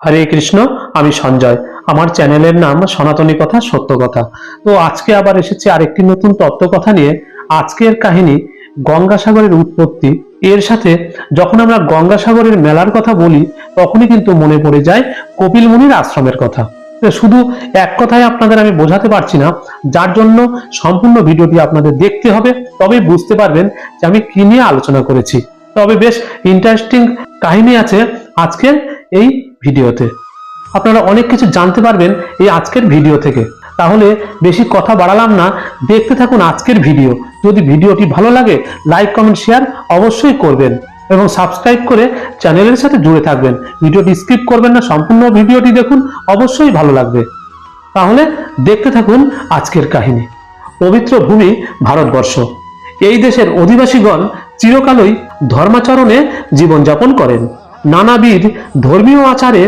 হরে কৃষ্ণ, আমি সঞ্জয়। আমার চ্যানেলের নাম সনাতনী কথা, সত্য কথা। তো আজকে আবার এসেছি আরেকটি নতুন তত্ত্ব কথা নিয়ে। আজকের কাহিনী গঙ্গাসাগরের উৎপত্তি। এর সাথে যখন আমরা গঙ্গাসাগরের মেলার কথা বলি, তখনই কিন্তু মনে পড়ে যায় কপিল মুনির আশ্রমের কথা। শুধু এক কথায় আপনাদের আমি বোঝাতে পারছি না, যার জন্য সম্পূর্ণ ভিডিওটি আপনাদের দেখতে হবে তবেই বুঝতে পারবেন যে আমি কি নিয়ে আলোচনা করেছি। তবে বেশ ইন্টারেস্টিং কাহিনী আছে আজকের এই ভিডিওতে। আপনারা অনেক কিছু জানতে পারবেন এই আজকের ভিডিও থেকে। তাহলে বেশি কথা বাড়ালাম না, দেখতে থাকুন আজকের ভিডিও। যদি ভিডিওটি ভালো লাগে, লাইক, কমেন্ট, শেয়ার অবশ্যই করবেন এবং সাবস্ক্রাইব করে চ্যানেলের সাথে জুড়ে থাকবেন। ভিডিওটি স্কিপ করবেন না, সম্পূর্ণ ভিডিওটি দেখুন, অবশ্যই ভালো লাগবে। তাহলে দেখতে থাকুন আজকের কাহিনী। পবিত্র ভূমি ভারতবর্ষ। এই দেশের অধিবাসীগণ চিরকালই ধর্মাচরণে জীবনযাপন করেন। নানাবিধ ধর্মীয় আচারে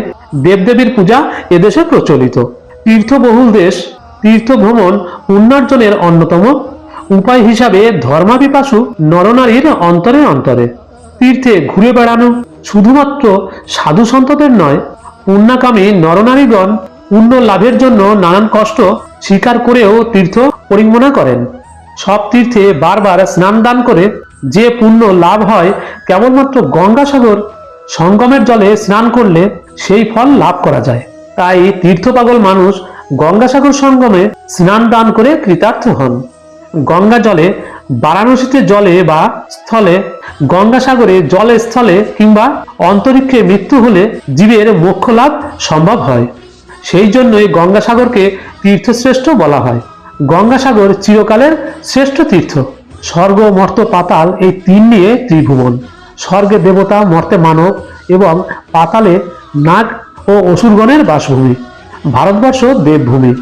দেবদেবীর পূজা এদেশে প্রচলিত। তীর্থবহুল দেশ তীর্থ ভ্রমণ পুণ্যার্জনের অন্যতম উপায় হিসাবে ধর্মাপিপাসু নরনারীর অন্তরে অন্তরে। তীর্থে ঘুরে বেড়ানো শুধুমাত্র সাধু সন্তদের নয়, পুণ্যাকামী নরনারীগণ পুণ্য লাভের জন্য নানান কষ্ট স্বীকার করেও তীর্থ পরিঙ্গনা করেন। সব তীর্থে বারবার স্নান দান করে যে পুণ্য লাভ হয় কেবলমাত্র গঙ্গাসাগর সঙ্গমের জলে স্নান করলে সেই ফল লাভ করা যায়। তাই তীর্থপাগল মানুষ গঙ্গাসাগর সঙ্গমে স্নান দান করে কৃতার্থ হন। গঙ্গা জলে, বারাণসীতে জলে বা স্থলে, গঙ্গাসাগরে জলে স্থলে কিংবা অন্তরিক্ষে মৃত্যু হলে জীবের মোক্ষ লাভ সম্ভব হয়। সেই জন্যই গঙ্গাসাগরকে তীর্থশ্রেষ্ঠ বলা হয়। গঙ্গাসাগর চিরকালের শ্রেষ্ঠ তীর্থ। স্বর্গ মর্ত পাতাল এই তিন নিয়ে ত্রিভুবন। স্বর্গে দেবতা, মর্তে মানব এবং পাতালে নাগ ও অসুরগণের বাসভূমি। ভারতবর্ষ দেবভূমি।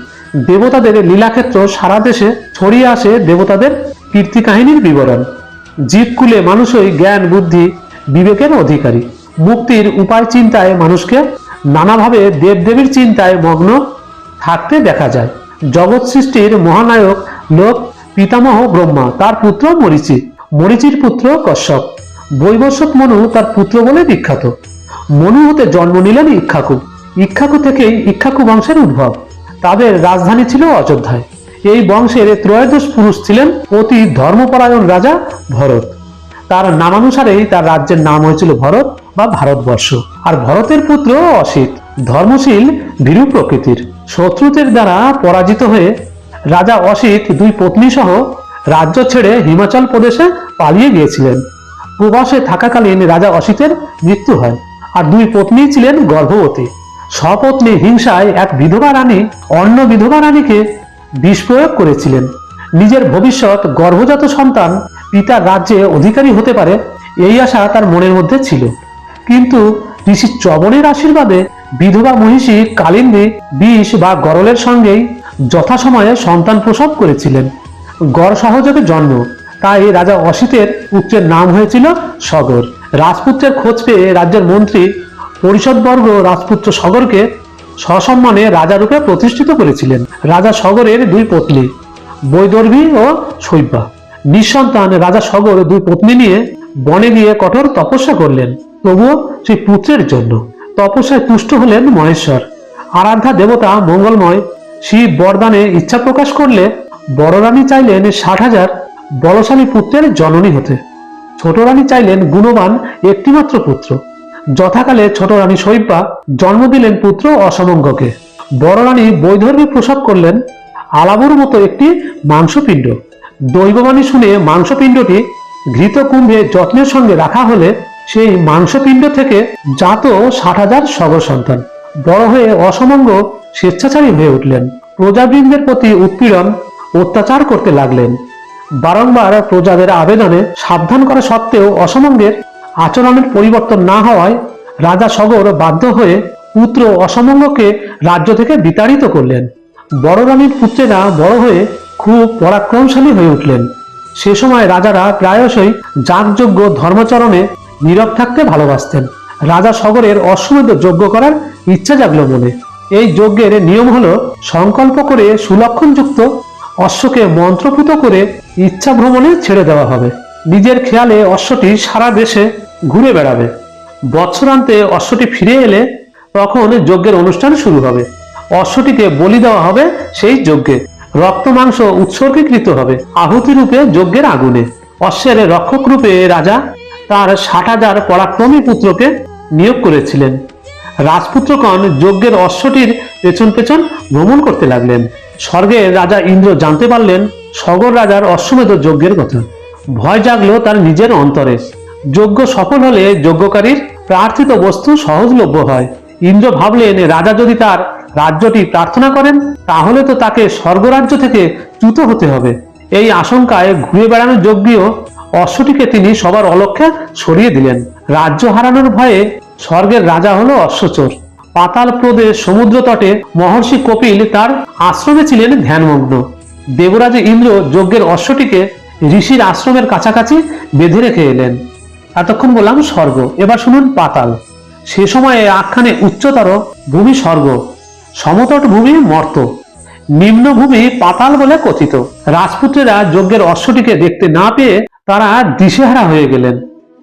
দেবতাদের লীলাক্ষেত্র সারা দেশে ছড়িয়ে আসে দেবতাদের কীর্তি কাহিনীর বিবরণ জীবকুলে মানুষই জ্ঞান, বুদ্ধি, বিবেকের অধিকারী। মুক্তির উপায় চিন্তায় মানুষকে নানাভাবে দেবদেবীর চিন্তায় মগ্ন থাকতে দেখা যায়। জগৎ সৃষ্টির মহানায়ক লোক পিতামহ ব্রহ্মা, তার পুত্র মরিচি। মরিচির পুত্র কশ্যপ। বৈবস্বত মনু তার পুত্র বলে বিখ্যাত। মনু হতে জন্ম নিলেন ইক্ষাকু। ইক্ষাকু থেকেই ইক্ষাকু বংশের উদ্ভব। তাদের রাজধানী ছিল অযোধ্যায়। এই বংশের ত্রয়োদশ পুরুষ ছিলেন অতি ধর্মপরায়ণ রাজা ভরত। তার নামানুসারেই তার রাজ্যের নাম হয়েছিল ভরত বা ভারতবর্ষ। আর ভরতের পুত্র অসিত, ধর্মশীল, ভীরু প্রকৃতির। শত্রুদের দ্বারা পরাজিত হয়ে রাজা অসিত দুই পত্নী সহ রাজ্য ছেড়ে হিমাচল প্রদেশে পালিয়ে গিয়েছিলেন। প্রবাসে থাকাকালীন রাজা অসিতের মৃত্যু হয় আর দুই পত্নী ছিলেন গর্ভবতী। স্বপত্নী হিংসায় এক বিধবা রানী অন্য বিধবা রানীকে বিষ প্রয়োগ করেছিলেন। নিজের ভবিষ্যৎ গর্ভজাত সন্তান পিতার রাজ্যে অধিকারী হতে পারে এই আশা তার মনের মধ্যে ছিল। কিন্তু ঋষি চবনের আশীর্বাদে বিধবা মহিষী কালিন্দী বিষ বা গরলের সঙ্গেই যথাসময়ে সন্তান প্রসব করেছিলেন। গড় সহযোগে জন্ম। তাই রাজা অসিতের পুত্রের নাম হয়েছিল সগর। রাজপুত্রের খোঁজ পেয়ে রাজ্যের মন্ত্রী পরিষদবর্গ রাজপুত্র সগরকে সসম্মানে রাজারূপে প্রতিষ্ঠিত করেছিলেন। রাজা সগরের দুই পত্নী, বৈদর্ভী ও শৈব্যা। নিঃসন্তান রাজা সগর দুই পত্নী নিয়ে বনে গিয়ে কঠোর তপস্যা করলেন। তবুও সেই পুত্রের জন্য। তপস্যায় তুষ্ট হলেন মহেশ্বর। আরাধ্যা দেবতা মঙ্গলময় শিব বরদানে ইচ্ছা প্রকাশ করলে বড় রানী চাইলেন ষাট হাজার বলশালী পুত্রের জননী হতে। ছোট রানী চাইলেন গুণবান একটিমাত্র পুত্র। যথাকালে ছোট রানী শৈব্যা জন্ম দিলেন পুত্র অসমঙ্গকে। বড় রানী বৈধর্মী প্রসব করলেন আলাবুর মতো একটি মাংসপিণ্ড। দৈববাণী শুনে মাংসপিণ্ডটি ঘৃত কুম্ভে যত্নের সঙ্গে রাখা হলে সেই মাংসপিণ্ড থেকে জাত ষাট হাজার সগর সন্তান। বড় হয়ে অসমঙ্গ স্বেচ্ছাচারী হয়ে উঠলেন। প্রজাবৃন্দের প্রতি উৎপীড়ন, অত্যাচার করতে লাগলেন। বারংবার প্রজাদের আবেদনে সাবধান করা সত্ত্বেও অসমঙ্গের আচরণের পরিবর্তন না হওয়ায় রাজা সগর বাধ্য হয়ে পুত্র অসমঙ্গকে রাজ্য থেকে বিতাড়িত করলেন। বড় রানীর পুত্রেরা বড় হয়ে খুব পরাক্রমশালী হয়ে উঠলেন। সে সময় রাজারা প্রায়শই যাগযজ্ঞ ধর্মচরণে নীরব থাকতে ভালোবাসতেন। রাজা সগরের অশ্বমেধ যজ্ঞ করার ইচ্ছা জাগলো মনে। এই যজ্ঞের নিয়ম হল সংকল্প করে সুলক্ষণযুক্ত অশ্বকে মন্ত্রপুত করে ইচ্ছা ভ্রমণে ছেড়ে দেওয়া হবে। নিজের খেয়ালে অশ্বটি সারা দেশে ঘুরে বেড়াবে। বৎসরান্তে অশ্বটি ফিরে এলে তখন যজ্ঞের অনুষ্ঠান শুরু হবে। অশ্বটিকে বলি দেওয়া হবে সেই যজ্ঞে। রক্ত, মাংস উৎসর্গীকৃত হবে আহুতি রূপে যজ্ঞের আগুনে। অশ্বের রক্ষক রূপে রাজা তার ষাট হাজার পরাক্রমী পুত্রকে নিয়োগ করেছিলেন। রাজপুত্রগণ যজ্ঞের অশ্বটির পেছন পেছন ভ্রমণ করতে লাগলেন। স্বর্গে রাজা ইন্দ্র জানতে পারলেন সগর রাজার অশ্বমেধ যজ্ঞের কথা। ভয় জাগলো তার নিজের অন্তরে। যজ্ঞ সফল হলে যজ্ঞকারীর প্রার্থিত বস্তু সহজলভ্য হয়। ইন্দ্র ভাবলেন, রাজা যদি তার রাজ্যটি প্রার্থনা করেন, তাহলে তো তাকে স্বর্গরাজ্য থেকে চ্যুত হতে হবে। এই আশঙ্কায় ঘুরে বেড়ানো যজ্ঞীয় অশ্বটিকে তিনি সবার অলক্ষ্যে সরিয়ে দিলেন। রাজ্য হারানোর ভয়ে স্বর্গের রাজা হলো অশ্বচোর। পাতাল প্রদেশ সমুদ্র তটে মহর্ষি কপিল তার আশ্রমে ছিলেন ধ্যানমগ্ন। দেবরাজ ইন্দ্র যজ্ঞের অশ্বটিকে ঋষির আশ্রমের কাছাকাছি বেঁধে রেখে এলেন। এতক্ষণ বললাম স্বর্গ, এবার শুনুন পাতাল। সে সময়ে আখ্যানে উচ্চতর ভূমি স্বর্গ, সমতট ভূমি মর্ত। নিম্ন ভূমি পাতাল বলে কথিত। রাজপুত্রেরা যজ্ঞের অশ্বটিকে দেখতে না পেয়ে তারা দিশেহারা হয়ে গেলেন।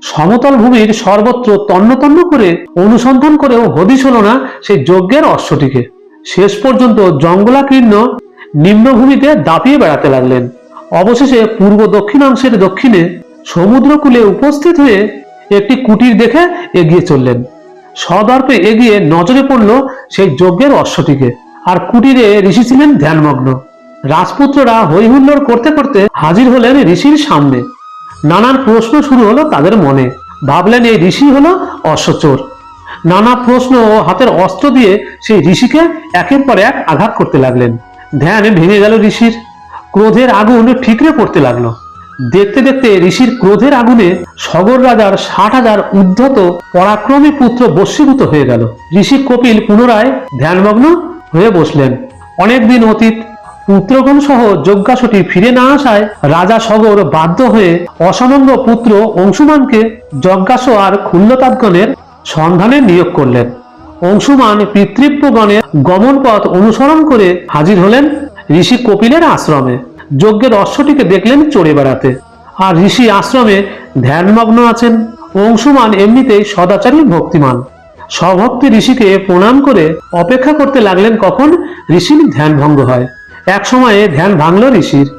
সমতল ভূমির সর্বত্র তন্ন তন্ন করে অনুসন্ধান করেও হদিস হলো না সেই যজ্ঞের অশ্বটিকে। শেষ পর্যন্ত জঙ্গলাকীর্ণ নিম্নভূমিতে দাপিয়ে বেড়াতে লাগলেন। অবশেষে পূর্ব দক্ষিণাংশের দক্ষিণে সমুদ্রকূলে উপস্থিত হয়ে একটি কুটির দেখে এগিয়ে চললেন। সদর্পে এগিয়ে নজরে পড়ল সেই যজ্ঞের অশ্বটিকে। আর কুটিরে ঋষি ছিলেন ধ্যানমগ্ন। রাজপুত্ররা হৈহুল্লোড় করতে করতে হাজির হলেন ঋষির সামনে। নানান প্রশ্ন শুরু হলো তাদের মনে। ভাবলেন এই ঋষি হলো অশ্বচোর নানা প্রশ্ন ও হাতের অস্ত্র দিয়ে সেই ঋষিকে একের পর এক আঘাত করতে লাগলেন। ধ্যান ভেঙে গেল ঋষির। ক্রোধের আগুন ঠিকরে পড়তে লাগল। দেখতে দেখতে ঋষির ক্রোধের আগুনে সগর রাজার ষাট হাজার উদ্ধত পরাক্রমী পুত্র বশীভূত হয়ে গেল। ঋষি কপিল পুনরায় ধ্যানমগ্ন হয়ে বসলেন। অনেকদিন অতীত পুত্রগণ সহ যজ্ঞাসটি ফিরে না আসায় রাজা সগর বাধ্য হয়ে অসমঙ্গ পুত্র অংশুমানকে যজ্ঞাস আর খুল্লতাৎগণের সন্ধানে নিয়োগ করলেন। অংশুমান পিতৃব্যগণের গমন পথ অনুসরণ করে হাজির হলেন ঋষি কপিলের আশ্রমে। যজ্ঞের অশ্বটিকে দেখলেন চড়ে বেড়াতে। আর ঋষি আশ্রমে ধ্যানমগ্ন আছেন। অংশুমান এমনিতেই সদাচারী ভক্তিমান। স্বভক্তি ঋষিকে প্রণাম করে অপেক্ষা করতে লাগলেন কখন ঋষির ধ্যান ভঙ্গ হয়। এক সময়ে ধ্যান ভাঙল ঋষির।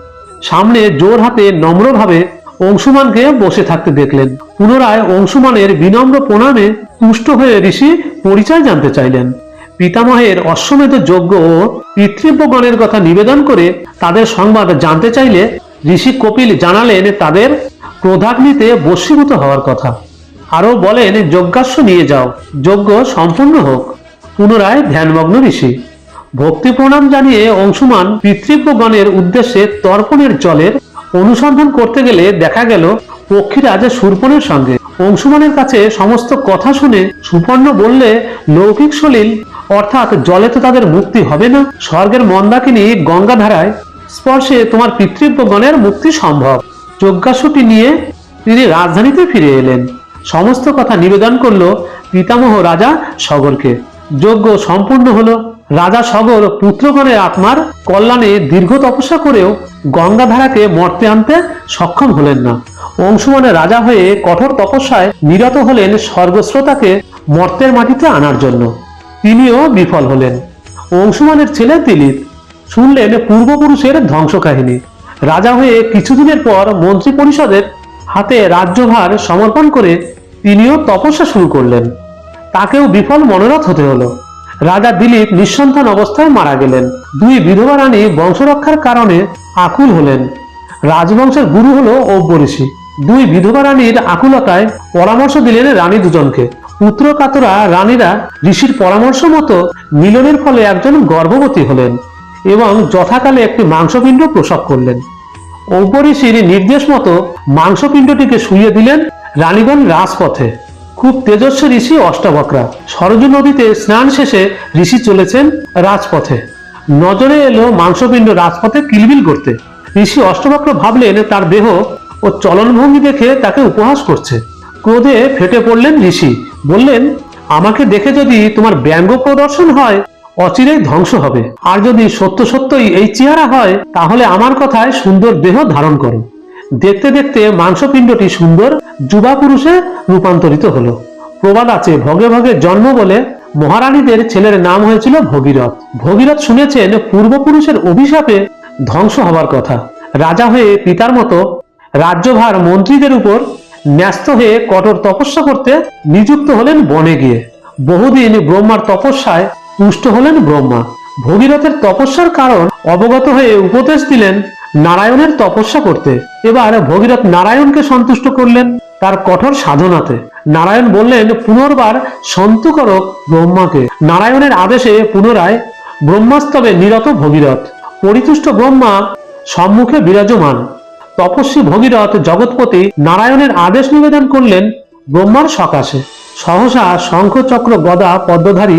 সামনে জোর হাতে নম্রভাবে অংশুমানকে বসে থাকতে দেখলেন। পুনরায় অংশুমানের বিনম্র প্রণামে তুষ্ট হয়ে ঋষি পরিচয় জানতে চাইলেন। পিতামহের অশ্বমেধ যজ্ঞ ও পিতৃব্যগণের কথা নিবেদন করে তাদের সংবাদ জানতে চাইলে ঋষি কপিল জানালেন তাদের ক্রোধাগ্নিতে বশীভূত হওয়ার কথা। আরও বলেন যজ্ঞাস্য নিয়ে যাও। যজ্ঞ সম্পূর্ণ হোক। পুনরায় ধ্যানমগ্ন ঋষি। ভক্তি প্রণাম জানিয়ে অংশুমান পিতৃব্যগণের উদ্দেশ্যে তর্পণের জলের অনুসন্ধান করতে গেলে দেখা গেল পক্ষীরাজ সুরপনের সঙ্গে। অংশুমানের কাছে সমস্ত কথা শুনে সুপর্ণ বললে, লৌকিক সলিল, অর্থাৎ জলে তো তাদের মুক্তি হবে না। স্বর্গের মন্দাকিনী গঙ্গাধারায় স্পর্শে তোমার পিতৃব্যগণের মুক্তি সম্ভব। যজ্ঞাসুটি নিয়ে তিনি রাজধানীতে ফিরে এলেন। সমস্ত কথা নিবেদন করল পিতামহ রাজা সগরকে যজ্ঞ সম্পূর্ণ হলো রাজা সগর পুত্রগণের আত্মার কল্যাণে দীর্ঘ তপস্যা করেও গঙ্গাধারাকে মর্তে আনতে সক্ষম হলেন না। অংশুমানের রাজা হয়ে কঠোর তপস্যায় নিরত হলেন স্বর্গশ্রোতাকে মর্তের মাটিতে আনার জন্য। তিনিও বিফল হলেন। অংশুমানের ছেলে দিলীপ শুনলেন পূর্বপুরুষের ধ্বংস কাহিনী রাজা হয়ে কিছুদিনের পর মন্ত্রী পরিষদের হাতে রাজ্যভার সমর্পণ করে তিনিও তপস্যা শুরু করলেন। তাকেও বিফল মনোরথ হতে হলো। রাজা দিলীপ নিঃসন্তান অবস্থায় মারা গেলেন। দুই বিধবা রানী বংশরক্ষার কারণে আকুল হলেন। রাজবংশের গুরু হলো ঋষি। দুই বিধবা রানীর আকুলতায় পরামর্শ দিলেন রানী দুজনকে। পুত্র কাতরা রানীরা ঋষির পরামর্শ মতো মিলনের ফলে একজন গর্ভবতী হলেন এবং যথাকালে একটি মাংসপিণ্ড প্রসব করলেন। ঋষির নির্দেশ মতো মাংসপিণ্ডটিকে শুইয়ে দিলেন রানীগণ রাজপথে। খুব তেজস্বী ঋষি অষ্টাবক্রা। সরজু নদীতে স্নান শেষে ঋষি চলেছেন রাজপথে। নজরে এলো মাংসপিণ্ড রাজপথে কিলবিল করতে। ঋষি অষ্টবক্র ভাবলেন তার দেহ ও চলনভঙ্গি দেখে তাকে উপহাস করছে। ক্রোধে ফেটে পড়লেন ঋষি। বললেন, আমাকে দেখে যদি তোমার ব্যঙ্গ প্রদর্শন হয় অচিরেই ধ্বংস হবে। আর যদি সত্য সত্যই এই চেহারা হয়, তাহলে আমার কথায় সুন্দর দেহ ধারণ করো। দেখতে দেখতে মাংসপিণ্ডটি সুন্দর, যুবা পুরুষে রূপান্তরিত হলো। প্রবাদ আছে ভগে ভগে জন্ম বলে মহারানীদের ছেলের নাম হয়েছিল ভগীরথ। ভগীরথ শুনেছেন পূর্বপুরুষের অভিশাপে ধ্বংস হবার কথা। রাজা হয়ে পিতার মতো রাজ্যভার মন্ত্রীদের উপর ন্যস্ত হয়ে কঠোর তপস্যা করতে নিযুক্ত হলেন বনে গিয়ে। বহুদিন ব্রহ্মার তপস্যায় পুষ্ট হলেন ব্রহ্মা। ভগীরথের তপস্যার কারণ অবগত হয়ে উপদেশ দিলেন নারায়ণের তপস্যা করতে। এবার ভগীরথ নারায়ণকে সন্তুষ্ট করলেন তার কঠোর সাধনাতে। নারায়ণ বললেন, পুনর্বার সন্তু করো ব্রহ্মাকে। নারায়ণের আদেশে পুনরায় ব্রহ্মাস্তবে নিরত ভগীরথ। পরিতুষ্ট ব্রহ্মা সম্মুখে বিরাজমান। তপস্বী ভগীরথ জগৎপতি নারায়ণের আদেশ নিবেদন করলেন ব্রহ্মার সকাশে। সহসা শঙ্খ চক্র গদা পদ্মধারী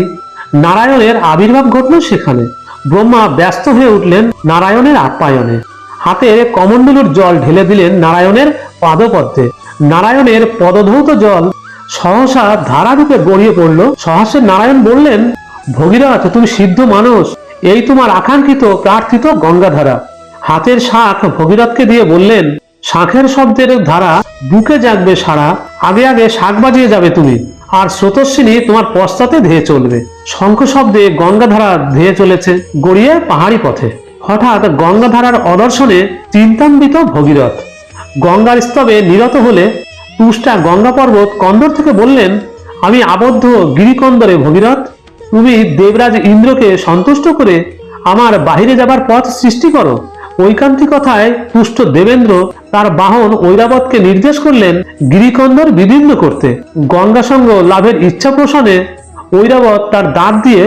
নারায়ণের আবির্ভাব ঘটল সেখানে। ব্রহ্মা ব্যস্ত হয়ে উঠলেন নারায়ণের আপ্যায়নে। হাতে কমণ্ডলুর জল ঢেলে দিলেন নারায়ণের পাদপদ্মে। নারায়ণের পদধৌত জল সহসা ধারারূপে গড়িয়ে পড়ল। সহসে নারায়ণ বললেন, ভগীরথ, তুমি সিদ্ধ মানুষ। এই তোমার আকাঙ্ক্ষিত প্রার্থিত গঙ্গাধারা। হাতের শাঁখ ভগীরথকে দিয়ে বললেন, শাঁখের শব্দের ধারা বুকে জাগবে সারা। আগে আগে শাক বাজিয়ে যাবে তুমি। আর স্রোতস্বিনী তোমার পশ্চাতে ধেয়ে চলবে। শঙ্খ শব্দে গঙ্গাধারা ধেয়ে চলেছে, গড়িয়ে পাহাড়ি পথে। হঠাৎ গঙ্গাধারার অদর্শনে চিন্তান্বিত ভগীরথ। গঙ্গার স্তবে নিরত হলে তুষ্টা গঙ্গা পর্বত কন্দর থেকে বললেন, আমি আবদ্ধ গিরিকন্দরে ভগীরথ, তুমি দেবরাজ ইন্দ্রকে সন্তুষ্ট করে আমার বাহিরে যাবার পথ সৃষ্টি করো। ঐকান্তি কথায় তুষ্ট দেবেন্দ্র তার বাহন ঐরাবতকে নির্দেশ করলেন গিরিকন্দর বিদীর্ণ করতে। গঙ্গাসঙ্গ লাভের ইচ্ছা পোষণে ঐরাবত তার দাঁত দিয়ে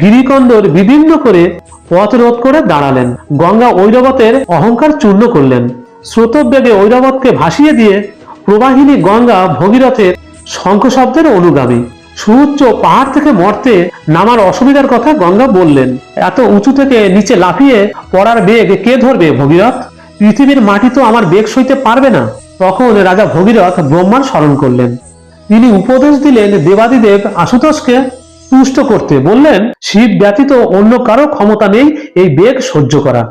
গিরিকন্দর বিভিন্ন করে পথ রোধ করে দাঁড়ালেন। গঙ্গা ঐরাবতের অহংকার চূর্ণ করলেন। স্রোতবেগে ঐরাবতকে ভাসিয়ে দিয়ে প্রবাহিনী গঙ্গা ভগীরথের শঙ্খ শব্দের অনুগামী। সুউচ্চ পাহাড় থেকে মরতে নামার অসুবিধার কথা গঙ্গা বললেন। এত উঁচু থেকে নিচে লাফিয়ে পড়ার বেগ কে ধরবে ভগীরথ? পৃথিবীর মাটি তো আমার বেগ সইতে পারবে না। তখন রাজা ভগীরথ ব্রহ্মার স্মরণ করলেন। তিনি উপদেশ দিলেন দেবাদিদেব আশুতোষকে তুষ্ট করতে বললেন, শিব ব্যতীত অন্য কারও ক্ষমতা নেই এই বেগ সহ্য করা।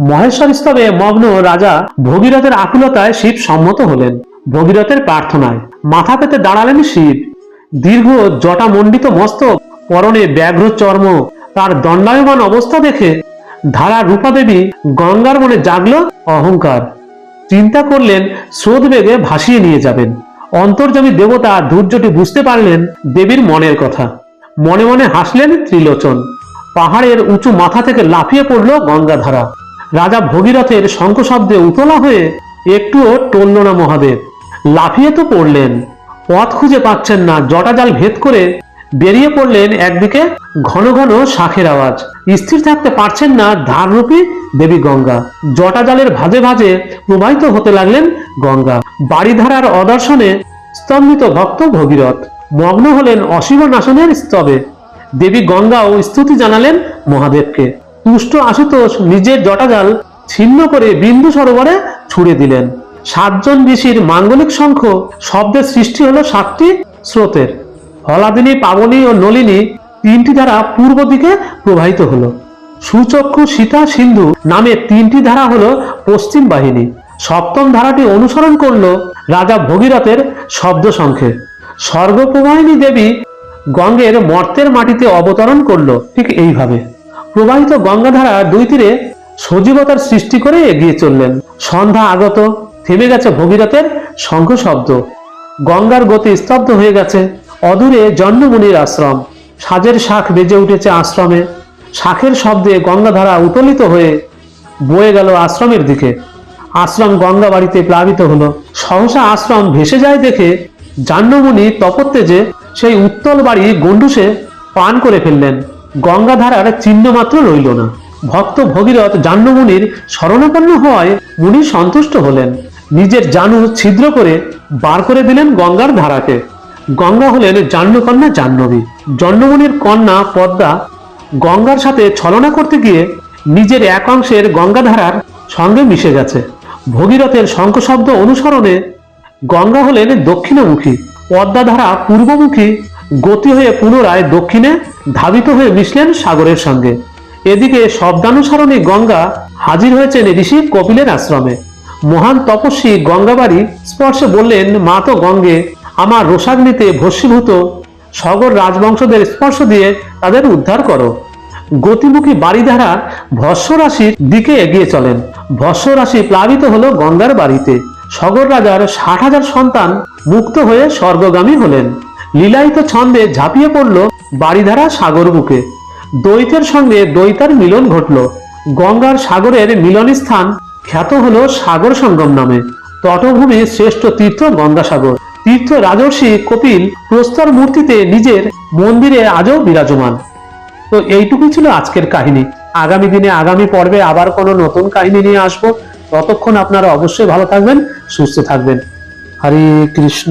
মহেশ্বর স্তবে মগ্ন রাজা ভগীরথের আকুলতায় শিব সম্মত হলেন। ভগীরথের প্রার্থনায় মাথা পেতে দাঁড়ালেন শিব। দীর্ঘ জটা জটামণ্ডিত মস্তক, পরনে ব্যাঘ্র চর্ম, তার দণ্ডায়মান অবস্থা দেখে ধারা রূপা দেবী গঙ্গার মনে জাগল অহংকার। চিন্তা করলেন, স্রোত বেগে ভাসিয়ে নিয়ে যাবেন। অন্তর্জমী দেবতা ধৈর্যটি বুঝতে পারলেন দেবীর মনের কথা। মনে মনে হাসলেন ত্রিলোচন। পাহাড়ের উঁচু মাথা থেকে লাফিয়ে পড়ল গঙ্গাধারা। রাজা ভগীরথের শঙ্খ শব্দে উতলা হয়ে একটুও টলল না মহাদেব। লাফিয়ে তো পড়লেন। পথ খুঁজে পাচ্ছেন না জটাজাল ভেদ করে বেরিয়ে পড়লেন একদিকে ঘন ঘন শাখের আওয়াজ। স্থির থাকতে পারছেন না ধাররূপী দেবী গঙ্গা। জটাজালের ভাজে ভাজে প্রবাহিত হতে লাগলেন গঙ্গা। বাড়িধারার অদর্শনে স্তম্ভিত ভক্ত ভগীরথ। মগ্ন হলেন অসীম নাশনের স্তবে। দেবী গঙ্গা ও স্তুতি জানালেন মহাদেবকে। তুষ্ট আশুতোষ নিজের জটাজাল ছিন্ন করে বিন্দু সরোবরে ছুড়ে দিলেন। সাতজন ঋষির মাঙ্গলিক শঙ্খ শব্দের সৃষ্টি হলো সাতটি স্রোতের। হলাদিনী, পাবনী ও নলিনী তিনটি ধারা পূর্ব দিকে প্রবাহিত হলো। সুচক্ষু সীতা সিন্ধু নামে তিনটি ধারা হলো পশ্চিম বাহিনী। সপ্তম ধারাটি অনুসরণ করল রাজা ভগীরথের শব্দ সংখ্যে স্বর্গপ্রবাহিনী দেবী গঙ্গের মর্তের মাটিতে অবতরণ করল, ঠিক এইভাবে। প্রবাহিত গঙ্গাধারা দুই তীরে সজীবতার সৃষ্টি করে এগিয়ে চললেন। সন্ধ্যা আগত, থেমে গেছে ভগীরথের শঙ্খ শব্দ গঙ্গার গতি স্তব্ধ হয়ে গেছে, অদূরে জন্মমুনির আশ্রম। সাজের শাখ বেজে উঠেছে আশ্রমে। শাখের শব্দে গঙ্গাধারা উতলিত হয়ে বয়ে গেল আশ্রমের দিকে। আশ্রম গঙ্গা বাড়িতে প্লাবিত হলো। সহসা আশ্রম ভেসে যায় দেখে জাহ্নমুনি তপত্তেজে সেই উত্তল বাড়ি গন্ডুসে পান করে ফেললেন। গঙ্গাধারার চিহ্ন মাত্র রইল না। ভক্ত ভগীরথ জাহ্নমুনির শরণাপন্ন হওয়ায় মুনি সন্তুষ্ট হলেন। নিজের জানু ছিদ্র করে বার করে দিলেন গঙ্গার ধারাকে। গঙ্গা হলেন জাহ্নকন্যা জাহ্নবী। জন্মমুনির কন্যা পদ্মা গঙ্গার সাথে ছলনা করতে গিয়ে নিজের এক অংশের গঙ্গাধারার সঙ্গে মিশে গেছে। ভগীরথের শঙ্খ শব্দ অনুসরণে গঙ্গা হলেন দক্ষিণমুখী। পদ্মাধারা পূর্বমুখী, গতি হয়ে পুনরায় দক্ষিণে ধাবিত হয়ে মিশলেন সাগরের সঙ্গে। এদিকে শব্দানুসরণে গঙ্গা হাজির হয়েছেন ঋষি কপিলের আশ্রমে। মহান তপস্বী গঙ্গাবাড়ি স্পর্শে বললেন, মা তো গঙ্গে, আমার রোষাগ্নিতে ভস্মীভূত। সগর রাজবংশদের স্পর্শ দিয়ে তাদের উদ্ধার করো। গতিমুখী বাড়িধারা ভস্য রাশির দিকে এগিয়ে চলেন। ভস্য রাশি প্লাবিত হলো গঙ্গার বাড়িতে। সগর রাজার ষাট হাজার সন্তান মুক্ত হয়ে স্বর্গগামী হলেন। লীলায়িত ছন্দে ঝাঁপিয়ে পড়ল বাড়িধারা সাগর বুকে। দ্বৈতের সঙ্গে দ্বৈতার মিলন ঘটল। গঙ্গার সাগরের মিলনস্থান খ্যাত হল সাগর সঙ্গম নামে। তটভূমির শ্রেষ্ঠ তীর্থ গঙ্গাসাগর। তীর্থ রাজর্ষি কপিল প্রস্তর মূর্তিতে নিজের মন্দিরে আজও বিরাজমান। তো এইটুকুই ছিল আজকের কাহিনী। আগামী দিনে আগামী পর্বে আবার কোনো নতুন কাহিনী নিয়ে আসব। ততক্ষণ আপনারা অবশ্যই ভালো থাকবেন সুস্থ থাকবেন। হরে কৃষ্ণ।